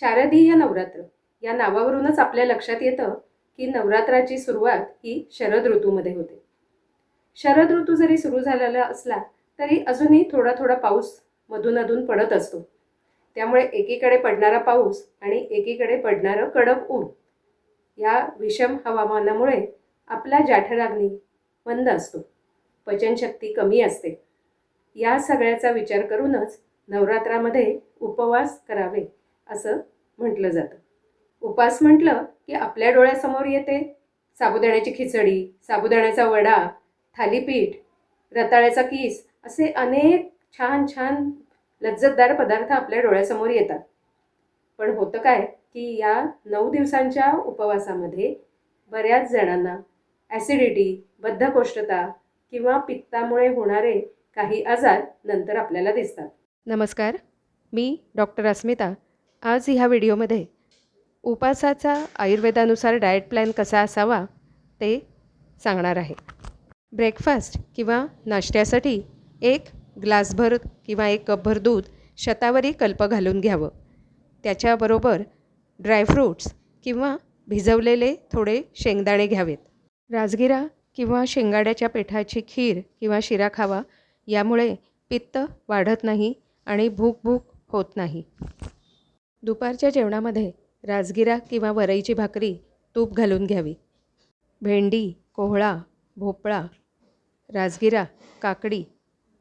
शारदीय नवरात्र. या नावावरूनच आपल्या लक्षात येतं की नवरात्राची सुरुवात ही शरद ऋतूमध्ये होते. शरद ऋतू जरी सुरू झालेला असला तरी अजूनही थोडा थोडा पाऊस मधून अधून पडत असतो. त्यामुळे एकीकडे पडणारा पाऊस आणि एकीकडे पडणारं कडक ऊन. या विषम हवामानामुळे आपला जाठराग्नी मंद असतो. पचनशक्ती कमी असते. या सगळ्याचा विचार करूनच नवरात्रामध्ये उपवास करावे. असं म्हटलं जातं. उपास म्हटलं की आपल्या डोळ्यासमोर येते. साबुदाण्याची खिचडी साबुदाण्याचा वडा थालीपीठ रताळ्याचा किस असे अनेक छान छान लज्जतदार पदार्थ आपल्या डोळ्यासमोर येतात. पण होतं काय की या नऊ दिवसांच्या उपवासामध्ये बऱ्याच जणांना ॲसिडिटी बद्धकोष्ठता किंवा पित्तामुळे होणारे काही आजार नंतर आपल्याला दिसतात. नमस्कार. मी डॉक्टर अस्मिता आज ह्या व्हिडिओमध्ये उपासाचा आयुर्वेदानुसार डाएट प्लॅन कसा असावा ते सांगणार आहे. ब्रेकफास्ट किंवा नाश्त्यासाठी एक ग्लासभर किंवा एक कपभर दूध शतावरी कल्प घालून घ्यावं. त्याच्याबरोबर ड्रायफ्रूट्स किंवा भिजवलेले थोडे शेंगदाणे घ्यावेत. राजगिरा किंवा शेंगाड्याच्या पिठाची खीर किंवा शिरा खावा. यामुळे पित्त वाढत नाही आणि भूक भूक होत नाही. दुपारच्या जेवणामध्ये राजगिरा किंवा वरईची भाकरी तूप घालून घ्यावी. भेंडी कोहळा भोपळा राजगिरा काकडी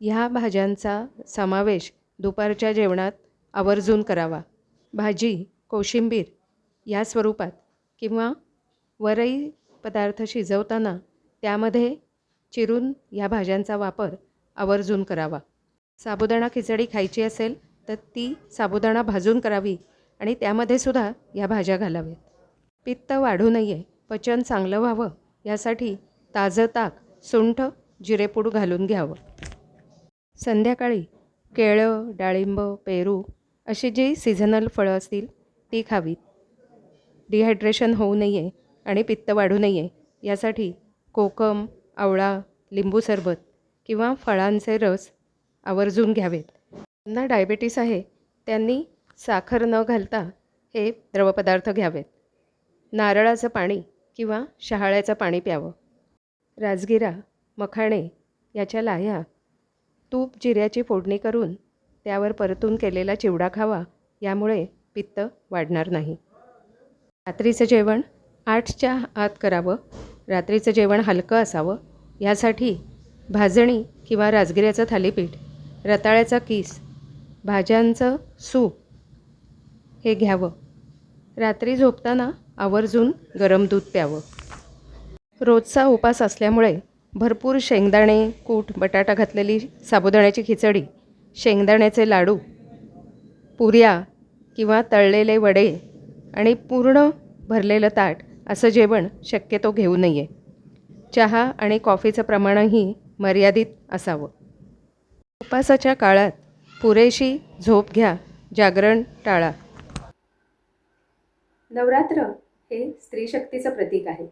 ह्या भाज्यांचा समावेश दुपारच्या जेवणात आवर्जून करावा. भाजी कोशिंबीर या स्वरूपात किंवा वरई पदार्थ शिजवताना त्यामध्ये चिरून या भाज्यांचा वापर आवर्जून करावा. साबुदाणा खिचडी खायची असेल तर ती साबुदाणा भाजून करावी. आणि त्यामध्ये सुद्धा या भाज्या घालाव्यात. पित्त वाढू नये पचन चांगलं व्हावं यासाठी ताजं ताक सुंठ जिरेपूड घालून घ्यावं. संध्याकाळी केळं डाळिंब पेरू अशी जी सीझनल फळं असतील ती खावीत. डिहायड्रेशन होऊ नये आणि पित्त वाढू नये यासाठी कोकम आवळा लिंबू सरबत किंवा फळांचे रस आवर्जून घ्यावेत. ज्यांना डायबेटीस आहे त्यांनी साखर न घालता हे द्रवपदार्थ घ्यावेत. नारळाचं पाणी किंवा शहाळ्याचं पाणी प्यावं. राजगिरा मखाणे याच्या लाह्या तूप जिऱ्याची फोडणी करून त्यावर परतून केलेला चिवडा खावा यामुळे पित्त वाढणार नाही. रात्रीचं जेवण आठच्या आत करावं रात्रीचं जेवण हलकं असावं यासाठी भाजणी किंवा राजगिऱ्याचं थालीपीठ रताळ्याचा किस भाज्यांचं सूप हे घ्यावं. रात्री झोपताना आवर्जून गरम दूध प्यावं. रोजचा उपास असल्यामुळे भरपूर शेंगदाणे कूट बटाटा घातलेली साबुदाण्याची खिचडी शेंगदाण्याचे लाडू पुऱ्या किंवा तळलेले वडे आणि पूर्ण भरलेलं ताट असं जेवण शक्यतो घेऊ नये. चहा आणि कॉफीचं प्रमाणही मर्यादित असावं. उपासाच्या काळात पुरेशी झोप घ्या जागरण टाळा. नवरात्र हे स्त्री शक्तीचं प्रतीक आहे.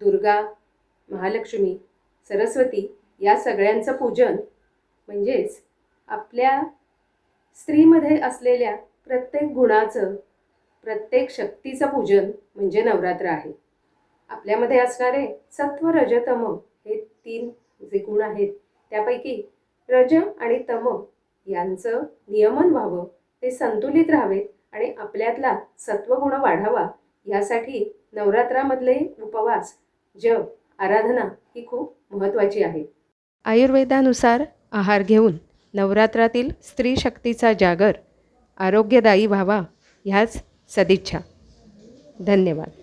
दुर्गा महालक्ष्मी सरस्वती या सगळ्यांचं पूजन म्हणजेच आपल्या स्त्रीमध्ये असलेल्या प्रत्येक गुणाचं प्रत्येक शक्तीचं पूजन म्हणजे नवरात्र आहे. आपल्यामध्ये असणारे सत्व रजतम हे तीन जे गुण आहेत त्यापैकी रज आणि तम यांचं नियमन व्हावं ते संतुलित राहावेत आणि आपल्यातला सत्वगुण वाढावा यासाठी नवरात्रामधले उपवास जप आराधना ही खूप महत्त्वाची आहे आयुर्वेदानुसार आहार घेऊन नवरात्रातील स्त्री शक्तीचा जागर आरोग्यदायी व्हावा ह्याच सदिच्छा. धन्यवाद.